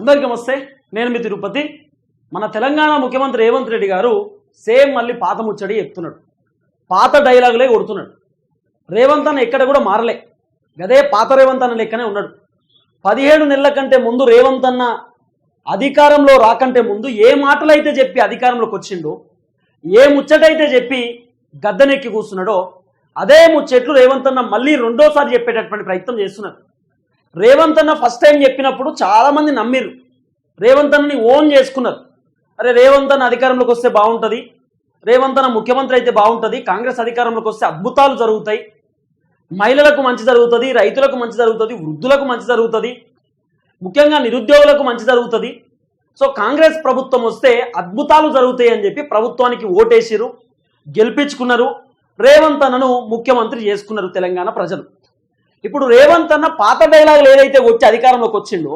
అందరికీ నమస్తే నేను మీ తిరుపతి. మన తెలంగాణ ముఖ్యమంత్రి రేవంత్ రెడ్డి గారు సేమ్ మళ్ళీ పాత ముచ్చడి చెప్తున్నాడు. పాత డైలాగులే కొడుతున్నాడు. రేవంత్ అన్న ఎక్కడ కూడా మారలే. గదే పాత రేవంత్ అన్న లెక్కనే ఉన్నాడు. పదిహేడు నెలల కంటే ముందు రేవంత్ అన్న అధికారంలో రాకంటే ముందు ఏ మాటలైతే చెప్పి అధికారంలోకి వచ్చిండో ఏ ముచ్చటైతే చెప్పి గద్దెనెక్కి కూర్చున్నాడో అదే ముచ్చట్లు రేవంత్ అన్న మళ్ళీ రెండోసారి చెప్పేటటువంటి ప్రయత్నం చేస్తున్నారు. రేవంత్ అన్న ఫస్ట్ టైం చెప్పినప్పుడు చాలామంది నమ్మిరు రేవంత్ అన్నని ఓన్ చేసుకున్నారు. అరే రేవంత్ అన్న అధికారంలోకి వస్తే బాగుంటుంది. రేవంత్ అన్న ముఖ్యమంత్రి అయితే బాగుంటుంది. కాంగ్రెస్ అధికారంలోకి వస్తే అద్భుతాలు జరుగుతాయి. మహిళలకు మంచి జరుగుతుంది రైతులకు మంచి జరుగుతుంది వృద్ధులకు మంచి జరుగుతుంది ముఖ్యంగా నిరుద్యోగులకు మంచి జరుగుతుంది. సో కాంగ్రెస్ ప్రభుత్వం వస్తే అద్భుతాలు జరుగుతాయి అని చెప్పి ప్రభుత్వానికి ఓటేసిరు గెలిపించుకున్నారు. రేవంత్ అన్నను ముఖ్యమంత్రి చేసుకున్నారు తెలంగాణ ప్రజలు. ఇప్పుడు రేవంత్ అన్న పాత డైలాగులు ఏదైతే వచ్చి అధికారంలోకి వచ్చిండో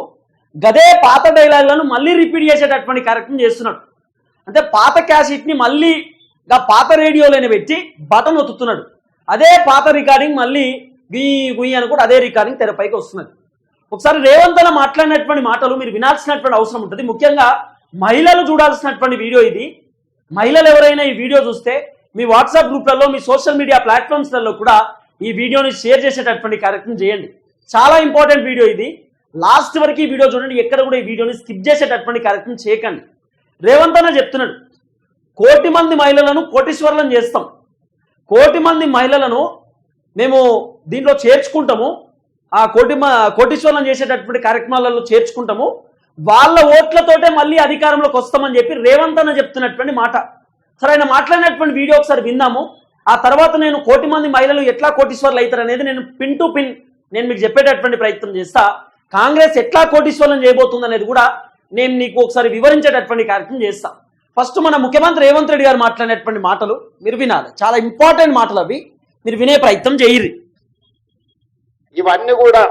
గదే పాత డైలాగులను మళ్ళీ రిపీట్ చేసేటటువంటి కార్యక్రమం చేస్తున్నాడు. అంటే పాత క్యాసెట్ని మళ్ళీ ఇంకా పాత రేడియోలోనే పెట్టి బటన్ ఒత్తుతున్నాడు. అదే పాత రికార్డింగ్ మళ్ళీ గుయ్యి గుయ్యి అని కూడా అదే రికార్డింగ్ తెరపైకి వస్తున్నది. ఒకసారి రేవంత్ అన్న మాట్లాడినటువంటి మాటలు మీరు వినాల్సినటువంటి అవసరం ఉంటుంది. ముఖ్యంగా మహిళలు చూడాల్సినటువంటి వీడియో ఇది. మహిళలు ఎవరైనా ఈ వీడియో చూస్తే మీ వాట్సాప్ గ్రూప్లలో మీ సోషల్ మీడియా ప్లాట్ఫామ్స్లలో కూడా ఈ వీడియోని షేర్ చేసేటటువంటి కార్యక్రమం చేయండి. చాలా ఇంపార్టెంట్ వీడియో ఇది. లాస్ట్ వరకు ఈ వీడియో చూడండి. ఎక్కడ కూడా ఈ వీడియోని స్కిప్ చేసేటటువంటి కార్యక్రమం చేయకండి. రేవంత్ అన్న చెప్తున్నాడు కోటి మంది మహిళలను కోటీశ్వరులను చేస్తాం. కోటి మంది మహిళలను మేము దీంట్లో చేర్చుకుంటాము. ఆ కోటి కోటీశ్వరులను చేసేటటువంటి కార్యక్రమాలలో చేర్చుకుంటాము. వాళ్ళ ఓట్లతోటే మళ్ళీ అధికారంలోకి వస్తామని చెప్పి రేవంత్ అన్న చెప్తున్నటువంటి మాట. సరే ఆయన మాట్లాడినటువంటి వీడియో ఒకసారి విందాము. ఆ తర్వాత నేను కోటి మంది మహిళలు ఎట్లా కోటీశ్వర్లు అవుతారు అనేది నేను పిన్ టు పిన్ నేను మీకు చెప్పేటటువంటి ప్రయత్నం చేస్తా. కాంగ్రెస్ ఎట్లా కోటీశ్వరం చేయబోతుంది అనేది కూడా నేను నీకు ఒకసారి వివరించేటటువంటి కార్యక్రమం చేస్తా. ఫస్ట్ మన ముఖ్యమంత్రి రేవంత్ రెడ్డి గారు మాట్లాడినటువంటి మాటలు మీరు వినాలి. చాలా ఇంపార్టెంట్ మాటలు అవి. మీరు వినే ప్రయత్నం చేయరు. ఇవన్నీ కూడా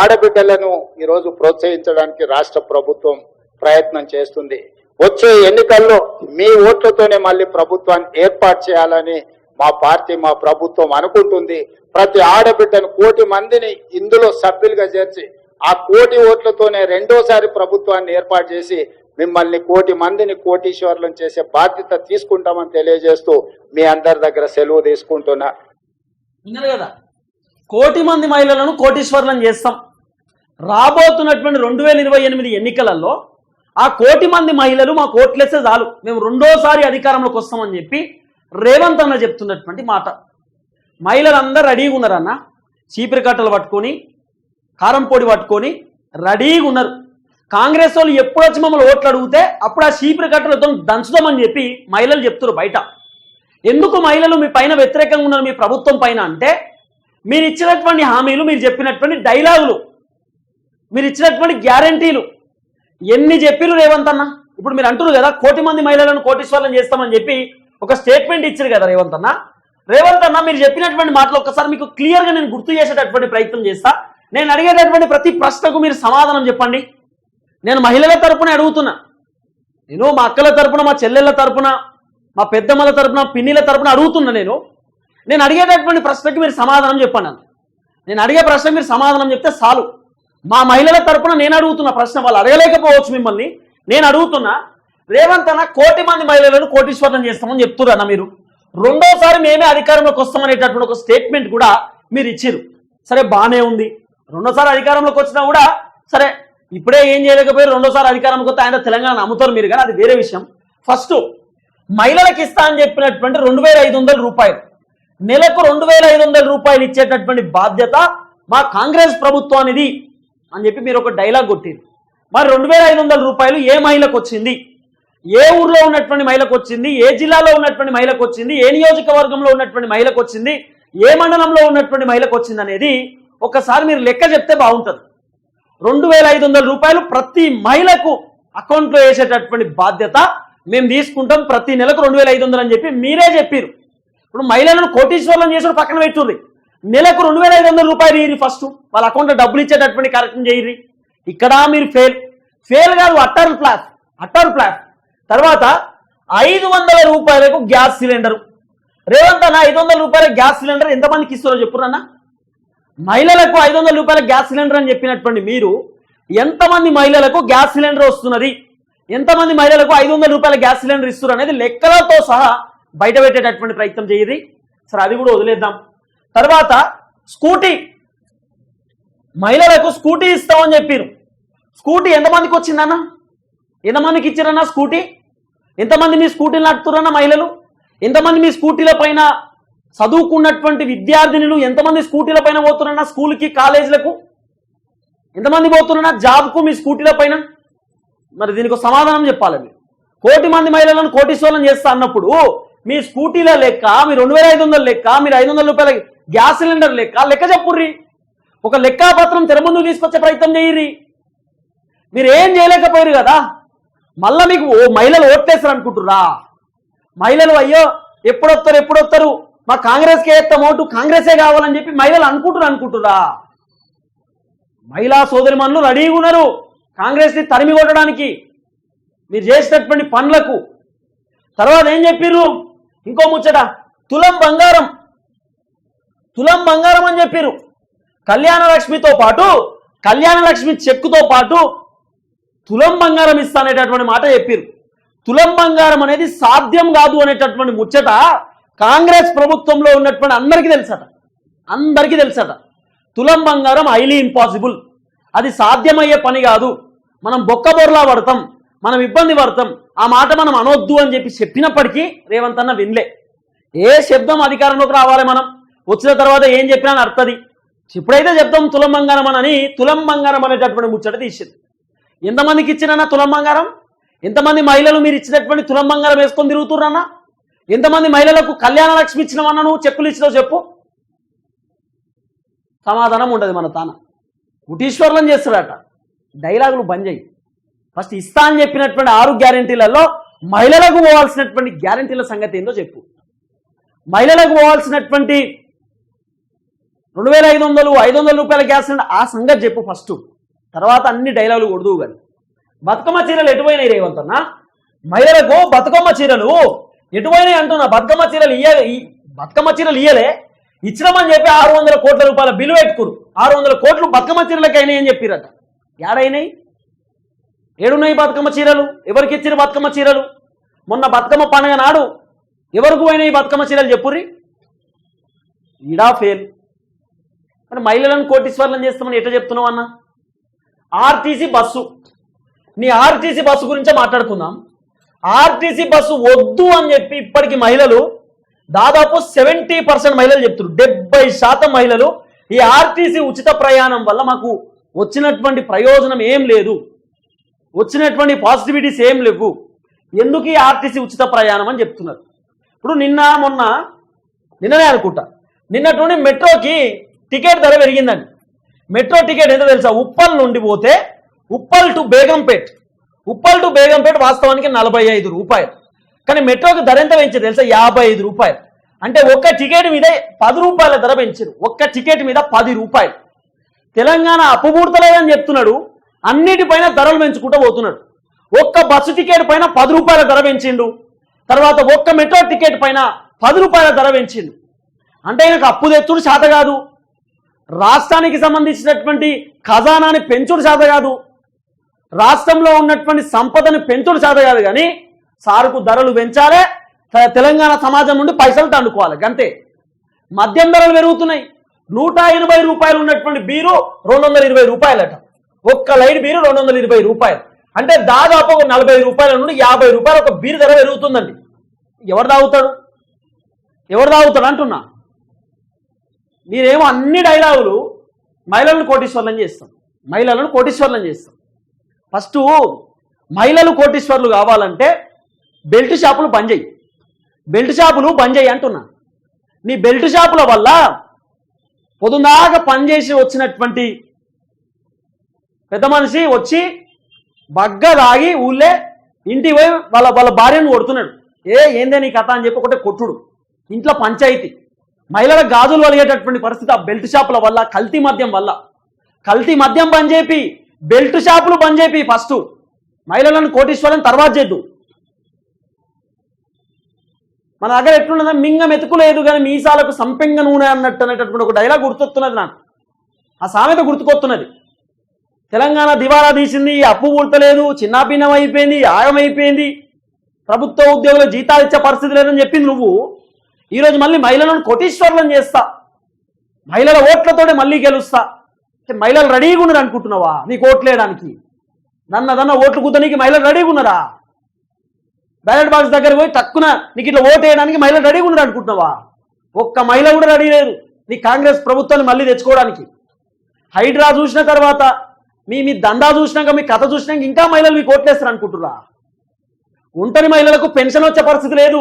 ఆడబిడ్డలను ఈరోజు ప్రోత్సహించడానికి రాష్ట్ర ప్రభుత్వం ప్రయత్నం చేస్తుంది. వచ్చే ఎన్నికల్లో మీ ఓట్లతోనే మళ్ళీ ప్రభుత్వాన్ని ఏర్పాటు చేయాలని మా పార్టీ మా ప్రభుత్వం అనుకుంటుంది. ప్రతి ఆడబిడ్డను కోటి మందిని ఇందులో సభ్యులుగా చేర్చి ఆ కోటి ఓట్లతోనే రెండోసారి ప్రభుత్వాన్ని ఏర్పాటు చేసి మిమ్మల్ని కోటి మందిని కోటీశ్వరులను చేసే బాధ్యత తీసుకుంటామని తెలియజేస్తూ మీ అందరి దగ్గర సెలవు తీసుకుంటున్నా. కదా? కోటి మంది మహిళలను కోటీశ్వరులను చేస్తాం. రాబోతున్నటువంటి రెండు వేల ఇరవై ఎనిమిది ఎన్నికలలో ఆ కోటి మంది మహిళలు మా కోట్లేస్తే చాలు. మేము రెండోసారి అధికారంలోకి వస్తామని చెప్పి రేవంత్ అన్న చెప్తున్నటువంటి మాట. మహిళలందరూ రెడీగా ఉన్నారన్న చీపిరి కట్టలు పట్టుకొని కారం పొడి పట్టుకొని రెడీగా ఉన్నారు. కాంగ్రెస్ వాళ్ళు ఎప్పుడు వచ్చి మమ్మల్ని ఓట్లు అడిగితే అప్పుడు ఆ చీపిరి కట్టలతో దంచుదామని చెప్పి మహిళలు చెప్తున్నారు బయట. ఎందుకు మహిళలు మీ పైన వ్యతిరేకంగా ఉన్నారు మీ ప్రభుత్వం పైన అంటే మీరు ఇచ్చినటువంటి హామీలు మీరు చెప్పినటువంటి డైలాగులు మీరు ఇచ్చినటువంటి గ్యారంటీలు. ఎన్ని చెప్పిరు రేవంత్ అన్న? ఇప్పుడు మీరు అంటున్నారు కదా కోటి మంది మహిళలను కోటీశ్వరులను చేస్తామని చెప్పి ఒక స్టేట్మెంట్ ఇచ్చారు కదా రేవంత్ అన్న. రేవంత్ అన్న మీరు చెప్పినటువంటి మాటలు ఒక్కసారి మీకు క్లియర్గా నేను గుర్తు చేసేటటువంటి ప్రయత్నం చేస్తా. నేను అడిగేటటువంటి ప్రతి ప్రశ్నకు మీరు సమాధానం చెప్పండి. నేను మహిళల తరపున అడుగుతున్నా. నేను మా అక్కల తరపున మా చెల్లెళ్ళ తరపున మా పెద్దమ్మల తరపున పిన్నిల తరపున అడుగుతున్నా నేను. నేను అడిగేటటువంటి ప్రశ్నకి మీరు సమాధానం చెప్పండి నేను అడిగే ప్రశ్న మీరు సమాధానం చెప్తే చాలు. మా మహిళల తరపున నేను అడుగుతున్న ప్రశ్న వాళ్ళు అడగలేకపోవచ్చు మిమ్మల్ని. నేను అడుగుతున్నా రేవంత్ అన్న కోటి మంది మహిళలను కోటీశ్వరం చేస్తామని చెప్తున్నారు మీరు. రెండోసారి మేమే అధికారంలోకి వస్తామనేటటువంటి ఒక స్టేట్మెంట్ కూడా మీరు ఇచ్చారు సరే బాగానే ఉంది. రెండోసారి అధికారంలోకి వచ్చినా కూడా సరే ఇప్పుడే ఏం చేయలేకపోయి రెండోసారి అధికారంలోకి వస్తే ఆయన తెలంగాణ నమ్ముతారు మీరు కానీ అది వేరే విషయం. ఫస్ట్ మహిళలకు ఇస్తా అని చెప్పినటువంటి రెండు వేల ఐదు వందల రూపాయలు. నెలకు రెండు వేల ఐదు వందల రూపాయలు ఇచ్చేటటువంటి బాధ్యత మా కాంగ్రెస్ ప్రభుత్వానిది అని చెప్పి మీరు ఒక డైలాగ్ కొట్టింది మరి రెండు వేల ఐదు వందల రూపాయలు ఏ మహిళకు వచ్చింది? ఏ ఊర్లో ఉన్నటువంటి మహిళకు వచ్చింది ఏ జిల్లాలో ఉన్నటువంటి మహిళకు వచ్చింది ఏ నియోజకవర్గంలో ఉన్నటువంటి మహిళకు వచ్చింది ఏ మండలంలో ఉన్నటువంటి మహిళకు వచ్చింది అనేది ఒకసారి మీరు లెక్క చెప్తే బాగుంటుంది. రెండు వేల ఐదు వందల రూపాయలు ప్రతి మహిళకు అకౌంట్లో వేసేటటువంటి బాధ్యత మేము తీసుకుంటాం ప్రతి నెలకు రెండు వేల ఐదు వందలు అని చెప్పి మీరే చెప్పారు. ఇప్పుడు మహిళలను కోటీశ్వరులను చేసిన పక్కన పెట్టుర్రి నెలకు రెండు వేల ఐదు వందల రూపాయలు ఇయ్యి ఫస్ట్. వాళ్ళ అకౌంట్లో డబ్బులు ఇచ్చేటటువంటి కార్యక్రమం చేయరు. ఇక్కడ మీరు ఫెయిల్. ఫెయిల్ కాదు అట్టర్ ప్లాస్. Utter flop. తర్వాత ఐదు వందల రూపాయలకు గ్యాస్ సిలిండర్. రేవంత్ అన్న ఐదు వందల రూపాయల గ్యాస్ సిలిండర్ ఎంతమందికి ఇస్తారో చెప్పురన్న మహిళలకు ఐదు వందల రూపాయల గ్యాస్ సిలిండర్ అని చెప్పినటువంటి మీరు ఎంతమంది మహిళలకు గ్యాస్ సిలిండర్ వస్తున్నది? ఎంతమంది మహిళలకు ఐదు వందల రూపాయల గ్యాస్ సిలిండర్ ఇస్తున్నారు అనేది లెక్కలతో సహా బయట పెట్టేటటువంటి ప్రయత్నం చేయది సరే అది కూడా వదిలేద్దాం. తర్వాత స్కూటీ. మహిళలకు స్కూటీ ఇస్తామని చెప్పారు స్కూటీ ఎంతమందికి వచ్చిందన్న? ఎంతమందికి ఇచ్చారన్నా స్కూటీ? ఎంతమంది మీ స్కూటీలు నడుపుతారన్న మహిళలు? ఎంతమంది మీ స్కూటీల పైన చదువుకున్నటువంటి విద్యార్థినులు ఎంతమంది స్కూటీల పైన పోతున్నారన్నా స్కూల్కి కాలేజీలకు? ఎంతమంది పోతున్నారన్నా జాబ్కు మీ స్కూటీల పైన? మరి దీనికి ఒక సమాధానం చెప్పాలి మీరు. కోటి మంది మహిళలను కోటీశ్వరం చేస్తా అన్నప్పుడు మీ స్కూటీల లెక్క మీ రెండు వేల ఐదు వందల లెక్క మీరు ఐదు వందల రూపాయల గ్యాస్ సిలిండర్ లెక్క లెక్క చెప్పుర్రి. ఒక లెక్కాపత్రం తెరముందు తీసుకొచ్చే ప్రయత్నం చేయర్రి. మీరు ఏం చేయలేకపోయారు కదా? మళ్ళా మీకు ఓ మహిళలు ఓట్లేస్తారు అనుకుంటుర్రా మహిళలు అయ్యో ఎప్పుడొస్తారు ఎప్పుడొస్తారు మా కాంగ్రెస్కే ఎత్తాం ఓటు కాంగ్రెసే కావాలని చెప్పి మహిళలు అనుకుంటున్నారు అనుకుంటుర్రా? మహిళా సోదరిమణులు రెడీగా ఉన్నారు. కాంగ్రెస్ని తరిమి కొట్టడానికి మీరు చేసినటువంటి పనులకు. తర్వాత ఏం చెప్పిర్రు? ఇంకో ముచ్చట తులం బంగారం. తులం బంగారం అని చెప్పిర్రు. కళ్యాణ లక్ష్మితో పాటు కళ్యాణ లక్ష్మి చెక్కుతో పాటు తులం బంగారం ఇస్తా అనేటటువంటి మాట చెప్పిర్రు. తులం బంగారం అనేది సాధ్యం కాదు అనేటటువంటి ముచ్చట కాంగ్రెస్ ప్రభుత్వంలో ఉన్నటువంటి అందరికీ తెలుసట. అందరికీ తెలుసట. తులం బంగారం హైలీ ఇంపాసిబుల్ అది సాధ్యమయ్యే పని కాదు. మనం బొక్కబొర్లా పడతాం మనం ఇబ్బంది పడతాం ఆ మాట మనం అనొద్దు అని చెప్పి చెప్పినప్పటికీ రేవంత్ అన్న వినలే. ఏ శబ్దం అధికారంలోకి రావాలి మనం? వచ్చిన తర్వాత ఏం చెప్పినా అని అర్థది. ఎప్పుడైతే చెప్తాం తులం బంగారం అని తులం బంగారం అనేటటువంటి ముచ్చట తీసింది. ఎంతమందికి ఇచ్చినన్నా తులం బంగారం? ఎంతమంది మహిళలు మీరు ఇచ్చినటువంటి తులం బంగారం వేసుకొని తిరుగుతుర్రన్నా ఎంతమంది మహిళలకు కళ్యాణ లక్ష్మి ఇచ్చినవన్నా నువ్వు చెక్కులు ఇచ్చినావు చెప్పు. సమాధానం ఉండదు మన తాన. కుటీశ్వర్లం చేస్తాడట డైలాగులు బంద్ చేయి. ఫస్ట్ ఇస్తా అని చెప్పినటువంటి ఆరు గ్యారంటీలలో మహిళలకు పోవాల్సినటువంటి గ్యారంటీల సంగతి ఏందో చెప్పు. మహిళలకు పోవాల్సినటువంటి రెండు వేల ఐదు వందలు ఐదు వందల రూపాయల గ్యాస్ సిలిండర్ ఆ సంగతి చెప్పు ఫస్ట్. తర్వాత అన్ని డైలాగులు కొడుదువు కానీ బతుకమ్మ చీరలు ఎటుపోయినాయి రేవంతన్నా మహిళలకు బతుకమ్మ చీరలు ఎటుపోయినాయి అంటున్నా? బతుకమ్మ చీరలు ఇయ్యలే ఈ- బతుకమ్మ చీరలు ఇయ్యలే. ఇచ్చినామని చెప్పి ఆరు వందల కోట్ల రూపాయల బిల్లు పెట్టుకురు. ఆరు వందల కోట్లు బతుకమ్మ చీరలకు అయినాయి అని చెప్పిరట. ఏడైనాయి ఏడున్నాయి బతుకమ్మ చీరలు? ఎవరికి ఇచ్చిన బతుకమ్మ చీరలు? మొన్న బతుకమ్మ పండుగ నాడు ఎవరికి పోయినాయి బతుకమ్మ చీరలు చెప్పుర్రి? ఈడా ఫెయిల్. మరి మహిళలను కోటీశ్వర్లను చేస్తామని ఎట్లా చెప్తున్నావు అన్న? RTC bus. నీ ఆర్టీసీ బస్సు గురించే మాట్లాడుకుందాం. ఆర్టీసీ బస్సు వద్దు అని చెప్పి ఇప్పటికి మహిళలు దాదాపు సెవెంటీ పర్సెంట్ మహిళలు చెప్తున్నారు. డెబ్బై శాతం మహిళలు ఈ ఆర్టీసీ ఉచిత ప్రయాణం వల్ల మాకు వచ్చినటువంటి ప్రయోజనం ఏం లేదు. వచ్చినటువంటి పాజిటివిటీస్ ఏం లేవు. ఎందుకు ఈ ఆర్టీసీ ఉచిత ప్రయాణం అని చెప్తున్నారు. ఇప్పుడు నిన్న మొన్న నిన్ననే అనుకుంటా. నిన్నటువంటి మెట్రోకి టికెట్ ధర పెరిగిందండి. మెట్రో టికెట్ ఎంత తెలుసా? ఉప్పల్ నుండి పోతే ఉప్పల్ టు బేగంపేట్. ఉప్పల్ టు బేగంపేట్ వాస్తవానికి నలభై ఐదు రూపాయలు. కానీ మెట్రోకి ధర ఎంత పెంచారు తెలుసా? యాభై ఐదు రూపాయలు. అంటే ఒక్క టికెట్ మీద పది రూపాయల ధర పెంచారు ఒక్క టికెట్ మీద పది రూపాయలు. తెలంగాణ అప్పుబూడతలేదని చెప్తున్నాడు. అన్నిటిపైన ధరలు పెంచుకుంటూ పోతున్నాడు. ఒక్క బస్సు టికెట్ పైన పది రూపాయల ధర పెంచిండు. తర్వాత ఒక్క మెట్రో టికెట్ పైన పది రూపాయల ధర పెంచిండు. అంటే ఆయనకు అప్పు తెచ్చుడు చేత కాదు. రాష్ట్రానికి సంబంధించినటువంటి ఖజానాని పెంచుడు శాత కాదు రాష్ట్రంలో ఉన్నటువంటి సంపదను పెంచుడు సాధ కాదు కానీ సారుకు ధరలు పెంచాలే తెలంగాణ సమాజం నుండి పైసలు తండుకోవాలి అంతే మద్యం ధరలు పెరుగుతున్నాయి. నూట ఎనభై రూపాయలు ఉన్నటువంటి బీరు రెండు వందల ఇరవై రూపాయలట. ఒక్క లైట్ బీరు రెండు వందల ఇరవై రూపాయలు. అంటే దాదాపు ఒక నలభై రూపాయల నుండి యాభై రూపాయలు ఒక బీరు ధర పెరుగుతుందండి. ఎవరు తాగుతాడు? ఎవరు తాగుతాడు అంటున్నా? మీరేమో అన్ని డైలాగులు మహిళలను కోటీశ్వర్లం చేస్తాం. మహిళలను కోటీశ్వర్లం చేస్తాం. ఫస్ట్ మహిళలు కోటీశ్వర్లు కావాలంటే బెల్ట్ షాపులు బంద్ చేయి బెల్ట్ షాపులు బంద్ చేయి అంటున్నా. నీ బెల్ట్ షాపుల వల్ల పొద్దుదాకా పనిచేసి వచ్చినటువంటి పెద్ద మనిషి వచ్చి బగ్గ దాగి ఊళ్ళే ఇంటికి పోయి వాళ్ళ వాళ్ళ భార్యను కొడుతున్నాడు. ఏ ఏందే నీ కథ అని చెప్పి ఒకటే కొట్టుడు. ఇంట్లో పంచాయతీ. మహిళల గాజులు వలిగేటటువంటి పరిస్థితి ఆ బెల్ట్ షాపుల వల్ల కల్తీ మద్యం వల్ల. కల్తీ మద్యం బంద్ చేపి బెల్ట్ షాపులు బంద్ చేపి ఫస్ట్. మహిళలను కోటీశ్వరం తర్వాత చేద్దు. మన దగ్గర ఎట్లున్నదా? మింగం ఎతుకులేదు కానీ మీసాలకు సంపెంగ నూనె అన్నట్టు అనేటటువంటి ఒక డైలాగ్ గుర్తొస్తున్నది నాకు. ఆ సామెత గుర్తుకొస్తున్నది. తెలంగాణ దివాలా తీసింది అప్పు పూర్తలేదు చిన్నాభిన్నం అయిపోయింది ఆయమైపోయింది ప్రభుత్వ ఉద్యోగుల జీతాలు ఇచ్చే పరిస్థితి లేదని చెప్పింది నువ్వు. ఈరోజు మళ్ళీ మహిళలను కోటీశ్వర్లను చేస్తా. మహిళల ఓట్లతోనే మళ్ళీ గెలుస్తా. అంటే మహిళలు రెడీగా ఉన్నారు అనుకుంటున్నావా? నీకు ఓట్లేయడానికి నన్నదన్న ఓట్లు కూతనీకి మహిళలు రెడీగా ఉన్నారా? బ్యాలెట్ బాక్స్ దగ్గర పోయి తక్కువ నీకు ఇట్లా ఓటు వేయడానికి మహిళలు రెడీగా ఉన్నారు అనుకుంటున్నావా? ఒక్క మహిళ కూడా రెడీ లేదు. నీ కాంగ్రెస్ ప్రభుత్వాన్ని మళ్ళీ తెచ్చుకోవడానికి. హైడ్రా చూసిన తర్వాత మీ మీ దందా చూసినాక మీ కథ చూసినాక ఇంకా మహిళలు మీకు ఓట్లేస్తారు అనుకుంటురా ఒంటరి మహిళలకు పెన్షన్ వచ్చే పరిస్థితి లేదు.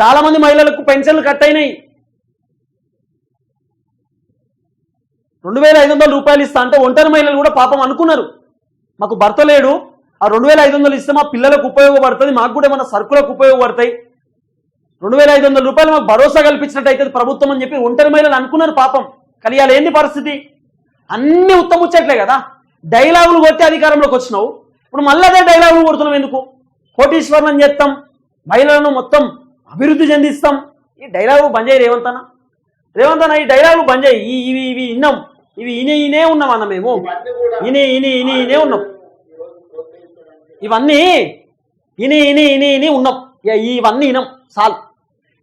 చాలా మంది మహిళలకు పెన్షన్లు కట్ అయినాయి. రెండు వేల ఐదు వందల రూపాయలు ఇస్తా అంటే ఒంటరి మహిళలు కూడా పాపం అనుకున్నారు. మాకు భర్త లేడు. ఆ రెండు వేల ఐదు వందలు ఇస్తే మా పిల్లలకు ఉపయోగపడుతుంది మాకు కూడా ఏమైనా సరుకులకు ఉపయోగపడతాయి. రెండు వేల ఐదు వందల రూపాయలు మాకు భరోసా కల్పించినట్టు అవుతుంది ప్రభుత్వం అని చెప్పి ఒంటరి మహిళలు అనుకున్నారు పాపం. కలియాలి ఇవాళ ఏంది పరిస్థితి? అన్ని ఉత్తముచ్చట్లే కదా. డైలాగులు కొట్టి అధికారంలోకి వచ్చినావు. ఇప్పుడు మళ్ళీ అదే డైలాగులు కొడుతున్నావు ఎందుకు? కోటీశ్వరం చేస్తాం మహిళలను మొత్తం అభివృద్ధి చెందిస్తాం. ఈ డైలాగు బంద్ చేయి రేవంత్ అన్న. రేవంత్ అన్న ఈ డైలాగులు బంద్ చేయి. ఈ- ఇవి ఇవి విన్నాం ఇవి ఇనే ఇనే ఉన్నాం అన్న మేము. ఇని ఇని ఇని ఇనే ఉన్నాం. ఇవన్నీ ఇని ఇని ఇని ఇని ఉన్నాం. ఇవన్నీ వినం చాలు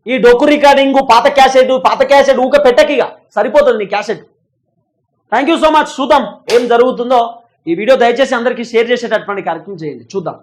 ఈ డొక్కు రికార్డింగ్ పాత క్యాసెట్ పాత క్యాసెట్ ఊక పెట్టకిగా సరిపోతుంది నీ cassette. Thank you so much. చూద్దాం ఏం జరుగుతుందో. ఈ వీడియో దయచేసి అందరికీ షేర్ చేసేటటువంటి కార్యక్రమం చేయండి. చూద్దాం.